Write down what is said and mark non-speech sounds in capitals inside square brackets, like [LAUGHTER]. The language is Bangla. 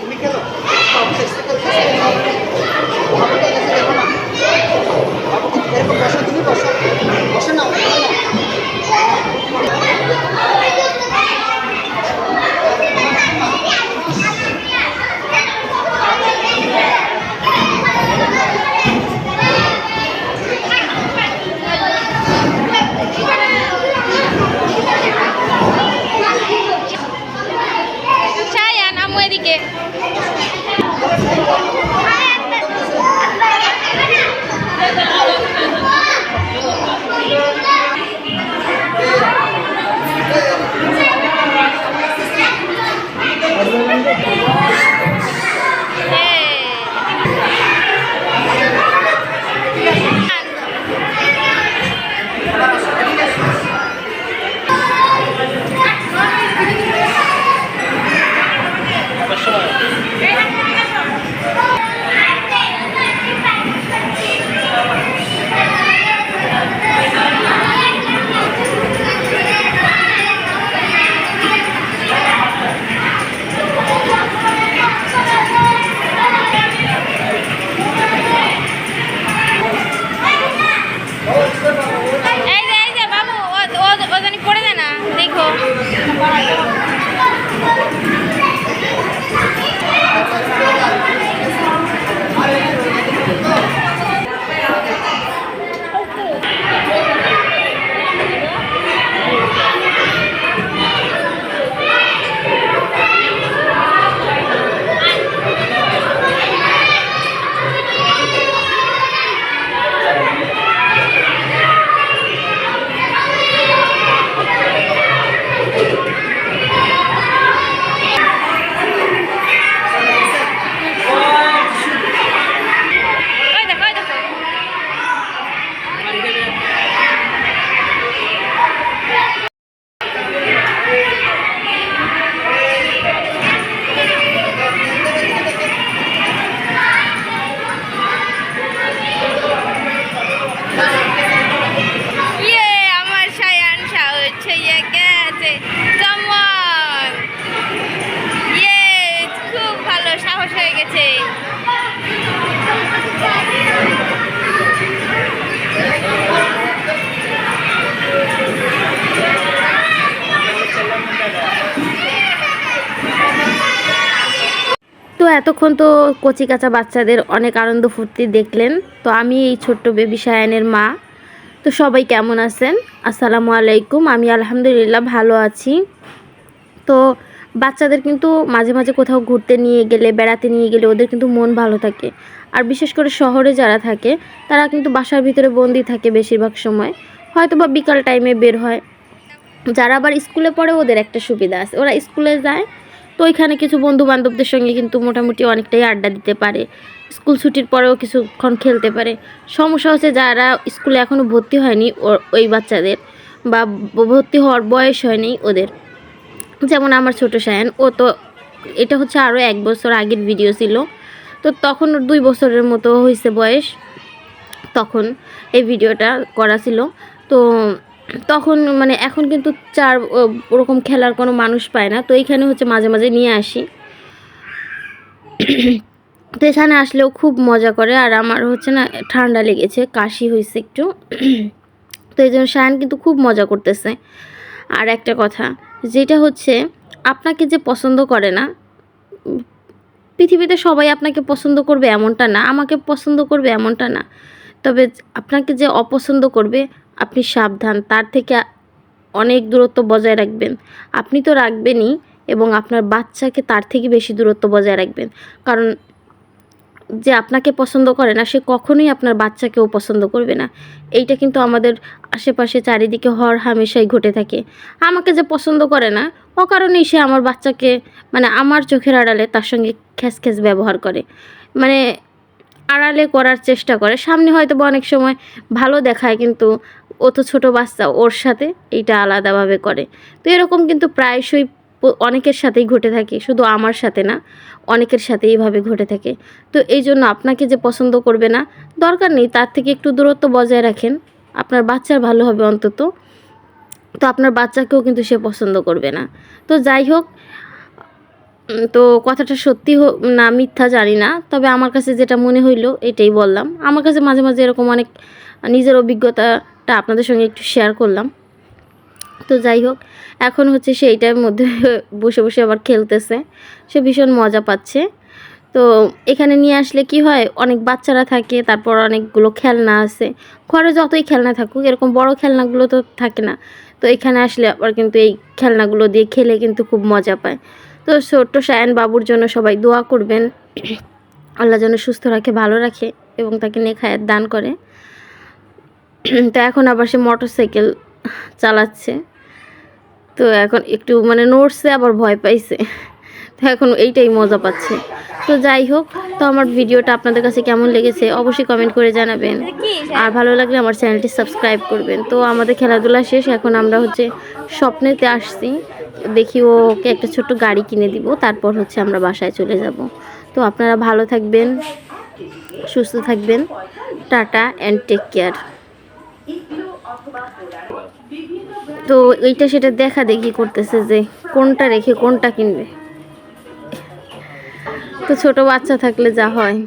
তুমি খেলো। সব শেষ জানি পড়ে যায় না দেখো। আচ্ছা, আচ্ছা। আছে। কামন ইয়ে খুব ভালো, সাহস হয়ে গেছে। তো এতক্ষণ তো কচি কাঁচা বাচ্চাদের অনেক আনন্দ ফুর্তি দেখলেন। তো আমি এই ছোট্ট বেবি সায়ানের মা। তো সবাই কেমন আছেন? আসসালামু আলাইকুম। আমি আলহামদুলিল্লাহ ভালো আছি। তো বাচ্চাদের কিন্তু মাঝে মাঝে কোথাও ঘুরতে নিয়ে গেলে, বেড়াতে নিয়ে গেলে ওদের কিন্তু মন ভালো থাকে। আর বিশেষ করে শহরে যারা থাকে, তারা কিন্তু বাসার ভিতরে বন্দি থাকে বেশিরভাগ সময়। হয়তো বা বিকাল টাইমে বের হয়। যারা আবার স্কুলে পড়ে ওদের একটা সুবিধা আছে। ওরা স্কুলে যায় তো ওইখানে কিছু বন্ধু বান্ধবদের সঙ্গে কিন্তু মোটামুটি অনেকটাই আড্ডা দিতে পারে। স্কুল ছুটির পরেও কিছুক্ষণ খেলতে পারে। সমস্যা হচ্ছে যারা স্কুলে এখনও ভর্তি হয়নি ওই বাচ্চাদের বা ভর্তি হওয়ার বয়স হয়নি ওদের। যেমন আমার ছোট সায়ান, ও তো এটা হচ্ছে আরও এক বছর আগের ভিডিও ছিল। তো তখন দুই বছরের মতো হয়েছে বয়স। তখন এই ভিডিওটা করা ছিল। তো তখন মানে এখন কিন্তু চার ওরকম খেলার কোনো মানুষ পায় না। তো এইখানে হচ্ছে মাঝে মাঝে নিয়ে আসি। তো এখানে আসলেও খুব মজা করে। আর আমার হচ্ছে না ঠান্ডা লেগেছে, কাশি হয়েছে একটু। তো এই জন্য শায়ান কিন্তু খুব মজা করতেছে। আর একটা কথা, যেটা হচ্ছে আপনাকে যে পছন্দ করে না, পৃথিবীতে সবাই আপনাকে পছন্দ করবে এমনটা না, আমাকে পছন্দ করবে এমনটা না। তবে আপনাকে যে অপছন্দ করবে, আপনি সাবধান। তার থেকে অনেক দূরত্ব বজায় রাখবেন। আপনি তো রাখবেনই এবং আপনার বাচ্চাকে তার থেকে বেশি দূরত্ব বজায় রাখবেন। কারণ যে আপনাকে পছন্দ করে না, সে কখনোই আপনার বাচ্চাকেও পছন্দ করবে না। এইটা কিন্তু আমাদের আশেপাশে চারিদিকে হর হামেশাই ঘটে থাকে। আমাকে যে পছন্দ করে না, অকারণেই সে আমার বাচ্চাকে মানে আমার চোখের আড়ালে তার সঙ্গে খ্যাস খ্যাস ব্যবহার করে। মানে আড়ালে করার চেষ্টা করে। সামনে হয়তো বা অনেক সময় ভালো দেখায়, কিন্তু ও তো ছোটো বাচ্চা ওর সাথে এইটা আলাদাভাবে করে। তো এরকম কিন্তু প্রায়শই অনেকের সাথেই ঘটে থাকে। শুধু আমার সাথে না, অনেকের সাথে এইভাবে ঘটে থাকে। তো এই জন্য আপনাকে যে পছন্দ করবে না, দরকার নেই। তার থেকে একটু দূরত্ব বজায় রাখেন। আপনার বাচ্চার ভালো হবে অন্তত। তো আপনার বাচ্চাকেও কিন্তু সে পছন্দ করবে না। তো যাই হোক তো কথাটা সত্যি না, মিথ্যা জানি না, তবে আমার কাছে যেটা মনে হইল, এটাই বললাম। আমার কাছে মাঝে মাঝে এরকম অনেক নিজের অভিজ্ঞতাটা আপনাদের সঙ্গে একটু শেয়ার করলাম। তো যাই হোক, এখন হচ্ছে সে এইটার মধ্যে [LAUGHS] বসে বসে আবার খেলতেছে। সে ভীষণ মজা পাচ্ছে। তো এখানে নিয়ে আসলে কি হয়, অনেক বাচ্চারা থাকে, তারপর অনেকগুলো খেলনা আছে। ঘরে যতই খেলনা থাকুক, এরকম বড় খেলনাগুলো তো থাকে না। তো এখানে আসলে আবার কিন্তু এই খেলনাগুলো দিয়ে খেলে কিন্তু খুব মজা পায়। তো ছোট্ট সায়ান বাবুর জন্য সবাই দোয়া করবেন। আল্লাহ যেন সুস্থ রাখে, ভালো রাখে এবং তাকে নেখায়াত দান করে। তো এখন আবার সে মোটর সাইকেল চালাচ্ছে। তো এখন একটু মানে নড়ছে, আবার ভয় পাইছে। তো এখন এইটাই মজা পাচ্ছে। তো যাই হোক, তো আমার ভিডিওটা আপনাদের কাছে কেমন লেগেছে অবশ্যই কমেন্ট করে জানাবেন। আর ভালো লাগলে আমার চ্যানেলটি সাবস্ক্রাইব করবেন। তো আমাদের খেলাধুলা শেষ, এখন আমরা হচ্ছে স্বপ্নেতে আসছি। দেখি ওকে একটা ছোট্ট গাড়ি কিনে দিব, তারপর হচ্ছে আমরা বাসায় চলে যাব। তো আপনারা ভালো থাকবেন, সুস্থ থাকবেন। টাটা অ্যান্ড টেক কেয়ার তো এইটা সেটা দেখা দেখি করতেছে যে কোনটা রেখে কোনটা কিনবে। তো ছোট বাচ্চা থাকলে যা হয়।